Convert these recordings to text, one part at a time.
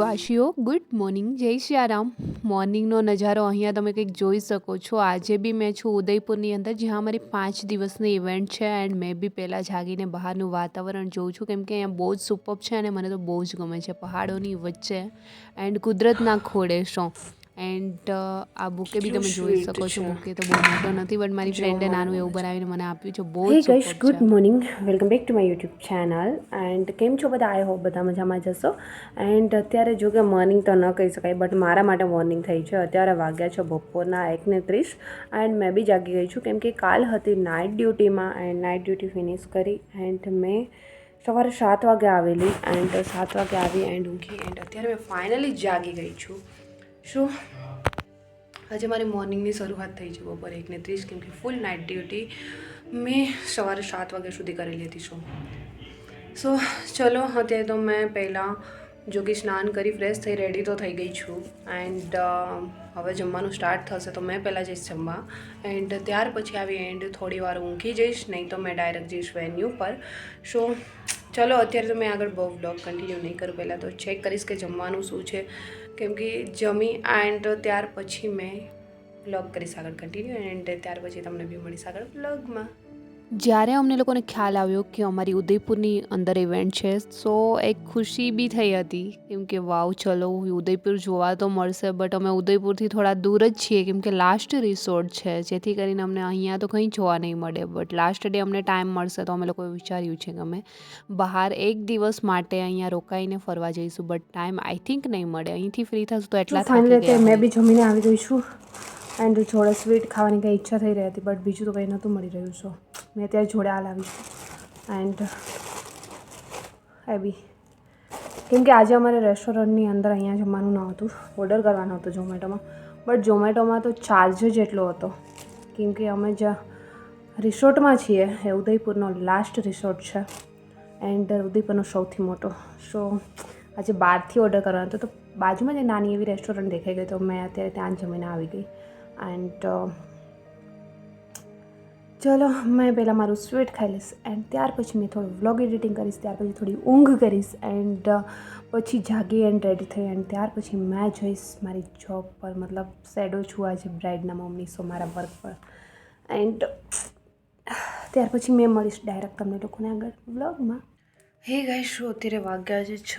વાશીઓ good morning જય સિયારામ મોર્નિંગનો નજારો અહીંયા તમે કંઈક જોઈ શકો છો. આજે બી મેં છું ઉદયપુરની અંદર, જ્યાં મારી પાંચ દિવસની ઇવેન્ટ છે એન્ડ મેં બી પહેલાં જાગીને બહારનું વાતાવરણ જોઉં છું. કેમ કે અહીંયા બહુ જ સુપર છે અને મને તો બહુ જ ગમે છે. પહાડોની વચ્ચે એન્ડ કુદરતના ખોડે શું. એન્ડ આ બુકે બી તમે જોઈ શકો છો બુકે તો બહુ મોટો નથી બટ મારી ફ્રેન્ડે નાનું એવું બનાવીને મને આપ્યું છે બહુ guys good morning welcome back to my YouTube channel and કેમ છો બધા? આઈ હોપ બધા મજામાં જશો એન્ડ અત્યારે જો કે મોર્નિંગ તો ન કહી શકાય બટ મારા માટે મોર્નિંગ થઈ છે. અત્યારે વાગ્યા છે બપોરના એકને ત્રીસ એન્ડ મેં બી જાગી ગઈ છું કેમ કે કાલ હતી નાઇટ ડ્યુટીમાં એન્ડ નાઇટ ડ્યુટી ફિનિશ કરી એન્ડ મેં સવારે સાત વાગે આવેલી એન્ડ સાત વાગે આવી એન્ડ ઊંઘી એન્ડ અત્યારે મેં ફાઇનલી જાગી ગઈ છું. શું આજે મારી મોર્નિંગની શરૂઆત થઈ છે બપોરે એકને ત્રીસ, કેમ કે ફૂલ નાઇટ ડ્યુટી મેં સવારે સાત વાગ્યા સુધી કરેલી હતી સો સો ચલો, અત્યારે તો મેં પહેલાં જો કે સ્નાન કરી ફ્રેશ થઈ રેડી તો થઈ ગઈ છું. એન્ડ હવે જમવાનું સ્ટાર્ટ થશે, તો મેં પહેલાં જઈશ જમવા. એન્ડ ત્યાર પછી આવી એન્ડ થોડી વાર ઊંઘી જઈશ, નહીં તો મેં ડાયરેક્ટ જઈશ વેન્યુ પર. સો ચલો, અત્યારે તો મેં આગળ બહુ બ્લોગ કન્ટિન્યુ નહીં કરું. પહેલાં તો ચેક કરીશ કે જમવાનું શું છે. કેમ કે જમી એન્ડ ત્યાર પછી મેં બ્લોગ કરીશ આગળ કન્ટિન્યુ એન્ડ ત્યાર પછી તમને બી મળીશ આગળ બ્લોગમાં જ્યારે અમને લોકોને ખ્યાલ આવ્યો કે અમારી ઉદયપુરની અંદર ઇવેન્ટ છે સો એક ખુશી બી થઈ હતી. કેમ કે વાવ ચલો ઉદયપુર જોવા તો મળશે બટ અમે ઉદયપુરથી થોડા દૂર જ છીએ. કેમ કે લાસ્ટ રિસોર્ટ છે જેથી કરીને અમને અહીંયા તો કંઈ જોવા નહીં મળે. બટ લાસ્ટ ડે અમને ટાઈમ મળશે તો અમે લોકોએ વિચાર્યું છે કે અમે બહાર એક દિવસ માટે અહીંયા રોકાઈને ફરવા જઈશું. બટ ટાઈમ આઈ થિંક નહીં મળે. અહીંથી ફ્રી થશું તો એટલા મેં બી જમીને આવી ગઈ છું. એન્ડ જોડે સ્વીટ ખાવાની કંઈ ઈચ્છા થઈ રહી હતી બટ બીજું તો કંઈ નહોતું મળી રહ્યું સો મેં અત્યારે જોડે આ લાવી એન્ડ એ બી કેમ કે આજે અમારે રેસ્ટોરન્ટની અંદર અહીંયા જમવાનું ન હતું ઓર્ડર કરવાનો હતો ઝોમેટોમાં બટ ઝોમેટોમાં તો ચાર્જ જ એટલો હતો. કેમ કે અમે જ્યાં રિસોર્ટમાં છીએ, એ ઉદયપુરનો લાસ્ટ રિસોર્ટ છે એન્ડ ઉદયપુરનો સૌથી મોટો. સો આજે બહારથી ઓર્ડર કરવાનો હતો, તો બાજુમાં જ નાની એવી રેસ્ટોરન્ટ દેખાઈ ગઈ, તો મેં અત્યારે ત્યાં જમીને આવી ગઈ. એન્ડ ચલો, મેં પહેલાં મારું સ્વીટ ખાઈ લઈશ એન્ડ ત્યાર પછી મેં થોડું વ્લોગ એડિટિંગ કરીશ, ત્યાર પછી થોડી ઊંઘ કરીશ એન્ડ પછી જાગી એન્ડ રેડી થઈ એન્ડ ત્યાર પછી મેં જઈશ મારી જોબ પર, મતલબ સેડો છું આજે બ્રાઇડના મમ્મી સો મારા વર્ક પર. એન્ડ ત્યાર પછી મેં મળીશ ડાયરેક્ટ તમને લોકોને આગળ વ્લોગમાં હે ગાઈ શું અત્યારે વાગ્યા છે છ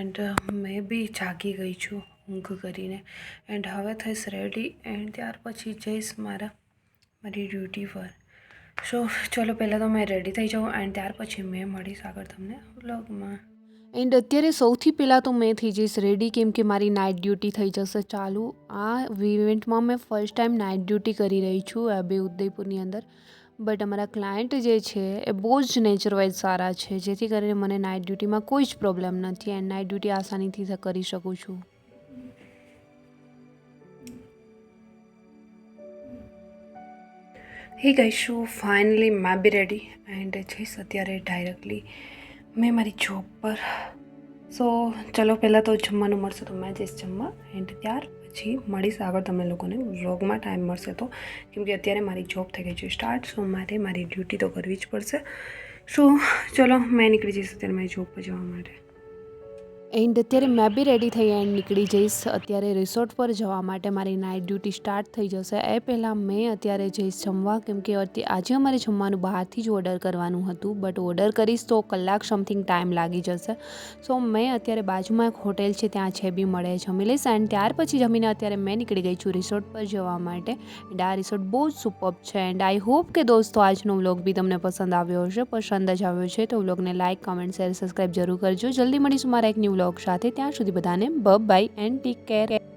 એન્ડ મેં બી જાગી ગઈ છું. ઊંઘ કરીને. એન્ડ હવે થઈશ રેડી એન્ડ ત્યાર પછી જઈશ મારા, મારી ડ્યુટી પર. સો ચલો, પહેલાં તો મેં રેડી થઈ જાઉં એન્ડ ત્યાર પછી મેં મળીશ આગળ તમને વ્લોગમાં એન્ડ અત્યારે સૌથી પહેલાં તો મેં થઈ જઈશ રેડી કેમ કે મારી નાઇટ ડ્યુટી થઈ જશે ચાલુ. આ ઇવેન્ટમાં મેં ફર્સ્ટ ટાઈમ નાઇટ ડ્યુટી કરી રહી છું બે ઉદયપુરની અંદર. બટ અમારા ક્લાયન્ટ જે છે, એ બહુ જ નેચરવાઇઝ સારા છે, જેથી કરીને મને નાઇટ ડ્યુટીમાં કોઈ જ પ્રોબ્લેમ નથી. એન્ડ નાઇટ ડ્યુટી આસાનીથી કરી શકું છું. હે ગઈ શું ફાઇનલી મા બી રેડી એન્ડ જઈશ અત્યારે ડાયરેક્ટલી મેં મારી જોબ પર. સો ચલો, પહેલાં તો જમવાનું મળશે તો મેં જઈશ જમવા. એન્ડ ત્યાર પછી મળીશ આગળ તમે લોકોને. વ્લોગમાં ટાઈમ મળશે તો. કેમ કે અત્યારે મારી જોબ થઈ ગઈ છે સ્ટાર્ટ સો મારે મારી ડ્યુટી તો કરવી જ પડશે. સો ચલો, મેં નીકળી જઈશ અત્યારે મારી જોબ પર જવા માટે. એન્ડ અત્યારે મેં બી રેડી થઈ એન્ડ નીકળી જઈશ. અત્યારે રિસોર્ટ પર જવા માટે મારી નાઇટ ડ્યુટી સ્ટાર્ટ થઈ જશે. એ પહેલાં મેં અત્યારે જઈશ જમવા, કેમ કે આજે અમારે જમવાનું બહારથી જ ઓર્ડર કરવાનું હતું બટ ઓર્ડર કરીશ તો કલાક સમથિંગ ટાઈમ લાગી જશે. સો મેં અત્યારે બાજુમાં એક હોટેલ છે, ત્યાં છે બી મળે, જમી લઈશ. એન્ડ ત્યાર પછી જમીને અત્યારે મેં નીકળી ગઈ છું રિસોર્ટ પર જવા માટે. એન્ડ આ રિસોર્ટ બહુ જ સુપર્બ છે. એન્ડ આઈ હોપ કે દોસ્તો, આજનો વ્લોગ બી તમને પસંદ આવ્યો હશે, પસંદ જ આવ્યો છે. તો વ્લોગને લાઇક કમેન્ટ શેર સબસ્ક્રાઈબ જરૂર કરજો. જલ્દી મળીશું મારા એક ન્યૂ વ્લોગ સાથે ત્યાં સુધી બધાને બ બાય એન્ડ ટેક કેર